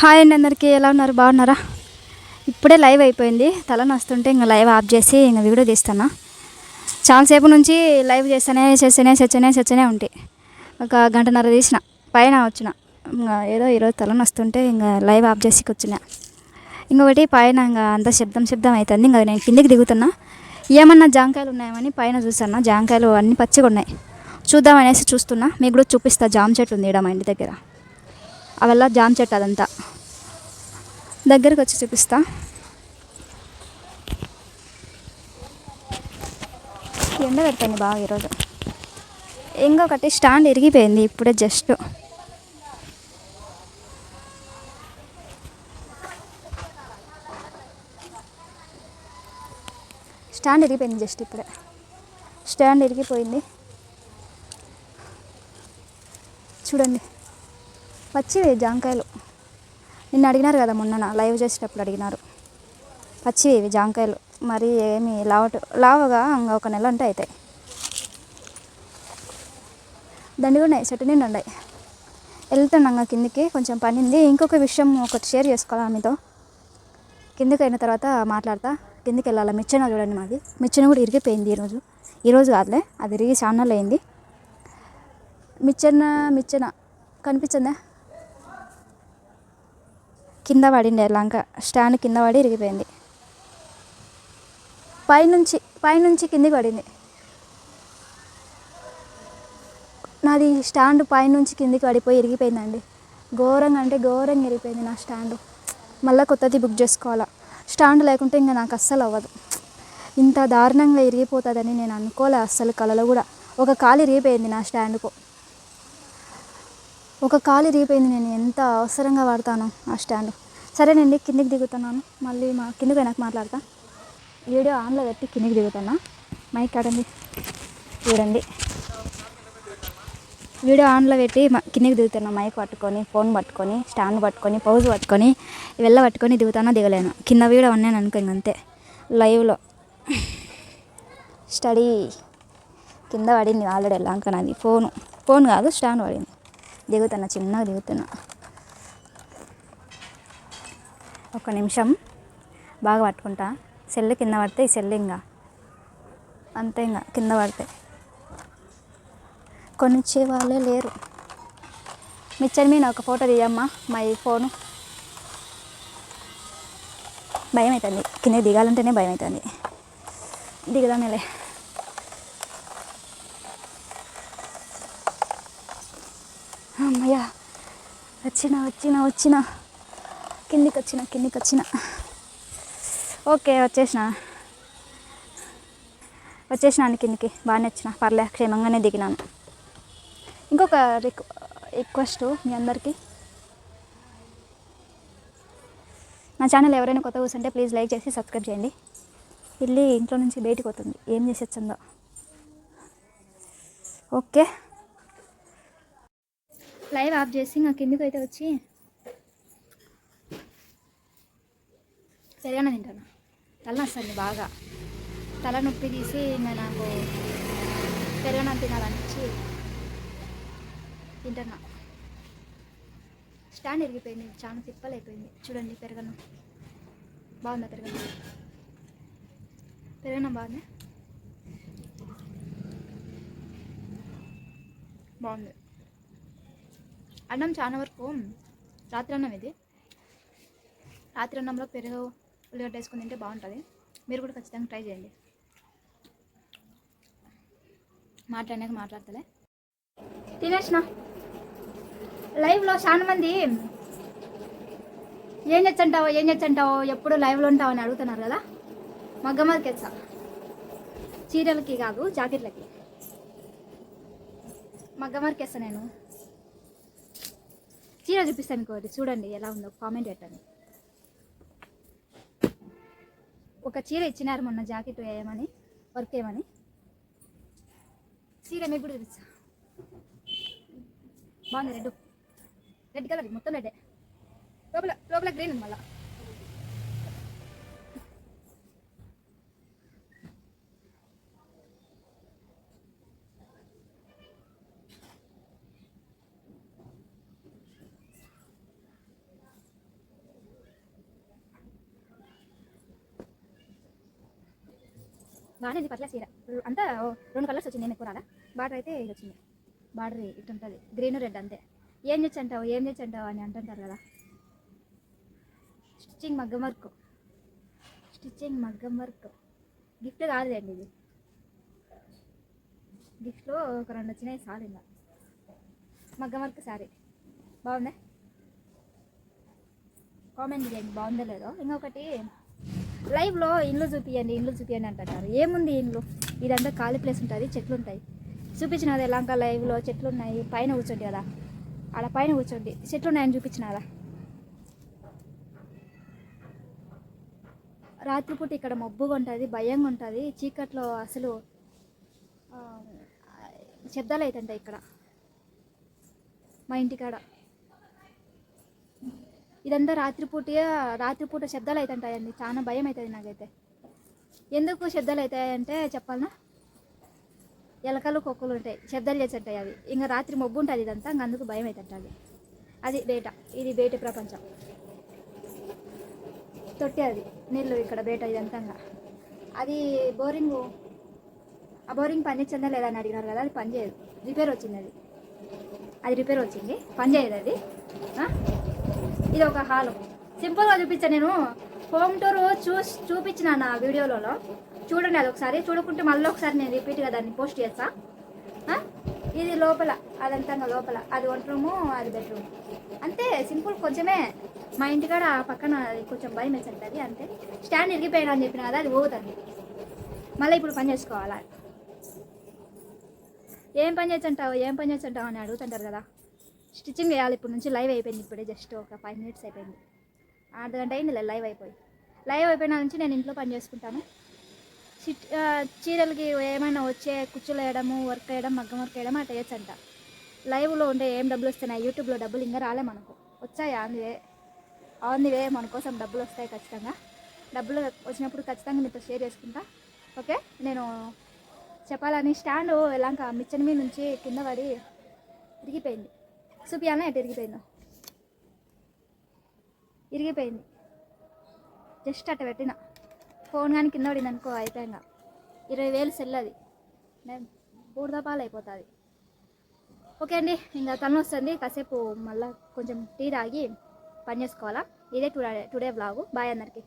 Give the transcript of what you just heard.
Hi అండి అందరికీ ఎలా ఉన్నారు? బాగున్నారా? ఇప్పుడే లైవ్ అయిపోయింది. తల నస్తుంటే ఇంకా లైవ్ ఆఫ్ చేసి ఇంకా వీడియో తీస్తాను చాలాసేపు నుంచి లైవ్ చేస్తానే చేస్తేనే చచ్చనే చచ్చనే ఉంటాయి ఒక గంటన్నర తీసిన. పైన వచ్చిన. ఇంకా ఏదో ఈరోజు తల నస్తుంటే ఇంకా లైవ్ ఆఫ్ చేసి వచ్చిన ఇంకొకటి పైన ఇంకా అంత శబ్దం శబ్దం అవుతుంది ఇంకా నేను కిందికి దిగుతున్నా. ఏమన్నా జాంకాయలు ఉన్నాయని పైన చూసాను జాంకాయలు అన్నీ పచ్చిగా ఉన్నాయి. చూద్దాం అనేసి చూస్తున్నా. మీకు కూడా చూపిస్తా. జామ చెట్టు ఉంది ఈడ మా ఇంటి దగ్గర. అవల్ల జామ చెట్టు అదంతా. దగ్గరకు వచ్చి చూపిస్తా. ఎండ పెడుతుంది బాగా ఈరోజు. ఇంకొకటి స్టాండ్ ఇరిగిపోయింది ఇప్పుడే జస్ట్ స్టాండ్ ఇరిగిపోయింది జస్ట్ ఇప్పుడే. స్టాండ్ ఇరిగిపోయింది. చూడండి. వచ్చి జాంకాయలు. నిన్న అడిగినారు కదా మొన్న లైవ్ చేసేటప్పుడు అడిగినారు. పచ్చివి ఇవి జాంకాయలు మరి ఏమి లావట లావగా ఇంకా ఒక నెల అంటే అవుతాయి దండిగా ఉన్నాయి చెట్టు నిండు ఉన్నాయి. వెళ్తున్నాం కిందికి కొంచెం పనింది ఇంకొక విషయం ఒకటి షేర్ చేసుకోవాలా మీతో? కిందికి అయిన తర్వాత మాట్లాడతా. కిందికి వెళ్ళాలి? మిచ్చన చూడండి మాది. మిచ్చన కూడా ఇరిగిపోయింది ఈరోజు. ఈరోజు కాదులే అది ఇరిగి చాలా అయింది. మిచ్చన మిచ్చన కనిపించిందా? కింద పడింది లంక స్టాండ్ కింద పడి ఇరిగిపోయింది. పైనుంచి పైనుంచి కిందికి పడింది. నాది స్టాండ్ పైనుంచి కిందికి పడిపోయి ఇరిగిపోయిందండి. ఘోరంగా అంటే ఘోరంగా ఇరిగిపోయింది నా స్టాండ్. మళ్ళీ కొత్తది బుక్ చేసుకోవాలా. స్టాండ్ లేకుంటే ఇంకా నాకు అస్సలు అవ్వదు. ఇంత దారుణంగా ఇరిగిపోతుందని నేను అనుకోలే అస్సలు కళలో కూడా. ఒక కాలు ఇరిగిపోయింది నా స్టాండ్కు. ఒక కాలు ఇరిగిపోయింది నేను ఎంత అవసరంగా వాడతాను ఆ స్టాండ్. సరేనండి కిందికి దిగుతున్నాను. మళ్ళీ మా కిందకి వెనక్కి మాట్లాడతా. వీడియో ఆన్లో పెట్టి కిందికి దిగుతున్నా. మైక్ ఆడండి. చూడండి. వీడియో ఆన్లో పెట్టి కిందికి దిగుతున్నా. మైక్ పట్టుకొని ఫోన్ పట్టుకొని స్టాండ్ పట్టుకొని పౌజ్ పట్టుకొని వెళ్ళ పట్టుకొని దిగుతానో దిగలేను. కింద వీడియో ఉన్నాను అనుకో అంతే. లైవ్లో. స్టడీ. కింద పడింది ఆల్రెడీ వెళ్ళాక నాది. ఫోను. ఫోన్ కాదు స్టాండ్ పడింది. దిగుతున్నా చిన్నగా దిగుతున్నా. ఒక నిమిషం బాగా పట్టుకుంటా. సెల్ కింద పడితే ఈ సెల్ ఇంకా. అంతే ఇంకా కింద పడితే. కొనిచ్చే వాళ్ళే లేరు. మిచ్చర్ మీద ఒక ఫోటో తీయమ్మా మా ఈ ఫోను. భయం అవుతుంది కింద దిగాలంటేనే భయం అవుతుంది దిగదానేలే అమ్మయ్య వచ్చిన వచ్చిన వచ్చిన. కిందికి వచ్చిన కిందికి వచ్చిన ఓకే వచ్చేసిన. వచ్చేసినాను కిందికి బాగానే వచ్చిన. పర్లే క్షేమంగానే దిగినాను. ఇంకొక రిక్ రిక్వెస్ట్ మీ అందరికీ. నా ఛానల్ ఎవరైనా కొత్త కూర్చుంటే ప్లీజ్ లైక్ చేసి సబ్స్క్రైబ్ చేయండి. ఇల్లి ఇంట్లో నుంచి బయటికి పోతుంది. ఏం చేసేచ్చిందో ఓకే. లైవ్ ఆఫ్ చేసి నాకు ఎందుకు అయితే వచ్చి పెరగన తింటాను. తలనొస్తుంది బాగా. తలనొప్పి తీసి ఇంకా నాకు పెరగన తినాలనిపించి తింటున్నా. స్టాండ్ ఇరిగిపోయింది చాలా తిప్పలైపోయింది. చూడండి పెరగను. బాగుందా పెరగను? పెరగనం బాగుంది? బాగుంది. అన్నం చాలా వరకు రాత్రి అన్నం ఇది. రాత్రి అన్నంలో పెరుగు ఉల్లిగడ్డ వేసుకుని తింటే బాగుంటుంది. మీరు కూడా ఖచ్చితంగా ట్రై చేయండి. మాట్లాడినాక మాట్లాడతలే. తినేసిన లైవ్లో చాలా మంది ఏం తెచ్చంటావో ఏం తెచ్చంటావో ఎప్పుడు లైవ్లో ఉంటావు అని అడుగుతున్నారు కదా. మగ్గమ్మకి తెచ్చా చీరలకి కాదు జాకెట్లకి. మగ్గమ్మకి వేస్తా నేను. చీర చూపిస్తాను మీకు అది చూడండి ఎలా ఉందో కామెంట్ పెట్టండి. ఒక చీర ఇచ్చినారు మొన్న జాకెట్ వేయమని వర్క్ వేయమని చీర మీకు కూడా చూపిస్తా. బాగుంది రెడ్. రెడ్ కలర్ మొత్తం రెడ్డే లోపల లోపల గ్రీన్ మళ్ళీ. బాగానే ఇది పట్ల చీర. అంతా ఓ రెండు కలర్స్ వచ్చింది నేను ఎక్కువ బార్డర్ అయితే ఇది వచ్చింది. బార్డర్ ఇటు ఉంటుంది గ్రీన్ రెడ్ అంతే. ఏం తెచ్చి అంటావు ఏం తెచ్చి అంటావు అని అంటుంటారు కదా. స్టిచ్చింగ్ మగ్గం వర్క్ స్టిచ్చింగ్ మగ్గం వర్క్ గిఫ్ట్ కాదులేండి ఇది. గిఫ్ట్లో ఒక రెండు వచ్చినాయి చాలు ఇంకా. మగ్గం వర్క్ సారీ బాగుందా? కామెంట్ చేయండి. బాగుందో లేదో? ఇంకొకటి లైవ్లో ఇండ్లు చూపియండి ఇండ్లు చూపియండి అంటారు ఏముంది ఇండ్లు ఇదంతా ఖాళీ ప్లేస్ ఉంటుంది చెట్లు ఉంటాయి చూపించిన కదా ఎలాంక లైవ్లో చెట్లు ఉన్నాయి పైన కూర్చోండి కదా. ఆడ పైన కూర్చోండి. చెట్లు ఉన్నాయని చూపించిన కదా రాత్రిపూట ఇక్కడ మబ్బుగా ఉంటుంది భయంగా ఉంటుంది. చీకట్లో అసలు శబ్దాలు అవుతుంటాయి ఇక్కడ. మా ఇంటికాడ. ఇదంతా రాత్రిపూట రాత్రిపూట శబ్దాలు అవుతుంటాయండి చాలా భయం అవుతుంది నాకైతే. ఎందుకు శబ్దాలు అవుతాయంటే చెప్పాలనా? ఎలకలు కుక్కలు ఉంటాయి. శబ్దాలు చేస్తుంటాయి అవి. ఇంకా రాత్రి మబ్బు ఉంటుంది ఇదంతా ఇంక అందుకు భయం అవుతుంటుంది అది బేట. ఇది బేట ప్రపంచం. తొట్టి అది. నీళ్ళు ఇక్కడ బేట ఇదంతా ఇంకా. అది బోరింగ్. ఆ బోరింగ్ పనిచేస్తుందా లేదా అని అడిగినారు కదా అది పనిచేయదు. రిపేర్ వచ్చింది అది. అది రిపేర్ వచ్చింది. పనిచేయదు అది. ఇది ఒక హాల్ సింపుల్గా చూపించాను నేను. హోమ్ టూర్ చూసి చూపించిన నా వీడియోలలో. చూడండి అది ఒకసారి చూడకుంటే మళ్ళీ ఒకసారి నేను రిపీట్గా దాన్ని పోస్ట్ చేస్తా. ఇది లోపల. అదంతా లోపల. అది వంట రూము అది బెడ్రూమ్ అంతే. సింపుల్ కొంచెమే. మా ఇంటికాడ ఆ పక్కన అది కొంచెం భయం వేసింటుంది అంతే. స్టాండ్ ఇరిగిపోయినా అని చెప్పిన కదా అది పోతుంది. మళ్ళీ ఇప్పుడు పని చేసుకోవాలా? ఏం పని చేస్తుంటావు? ఏం పని చేస్తుంటావు? అని అడుగుతుంటారు కదా. స్టిచ్చింగ్ వేయాలి. ఇప్పుడు నుంచి లైవ్ అయిపోయింది ఇప్పుడే జస్ట్ ఒక ఫైవ్ మినిట్స్ అయిపోయింది. అర్ధ గంట అయింది లైవ్ అయిపోయి. లైవ్ అయిపోయిన నుంచి నేను ఇంట్లో పని చేసుకుంటాను. చీరలకి ఏమైనా వచ్చే కుచ్చులు వేయడము వర్క్ వేయడం మగ్గం వర్క్ వేయడం అట్లా చేయొచ్చంట. లైవ్లో ఉంటే ఏం డబ్బులు వస్తున్నాయి యూట్యూబ్లో డబ్బులు ఇంకా రాలే మనకు. వచ్చాయి? ఆందివే ఆందివే మన కోసం డబ్బులు వస్తాయి ఖచ్చితంగా. డబ్బులు వచ్చినప్పుడు ఖచ్చితంగా మీతో షేర్ చేసుకుంటా. ఓకే? నేను చెప్పాలని స్టాండ్ ఎలాంక మిచ్చని మీద నుంచి కింద పడి తిరిగిపోయింది. చూపియాలనే ఎటు ఇరిగిపోయిందో? ఇరిగిపోయింది. జస్ట్ అట్ట పెట్టిన. ఫోన్ కానీ కింద పడింది అనుకో అయిపోయిందా? ఇరవై వేలు సెల్ అది. నేను అయిపోతుంది ఓకే అండి ఇంకా తను వస్తుంది. కాసేపు మళ్ళీ కొంచెం టీ తాగి పని చేసుకోవాలా? ఇదే టుడే టుడే బ్లాగు బాయ్ అందరికీ.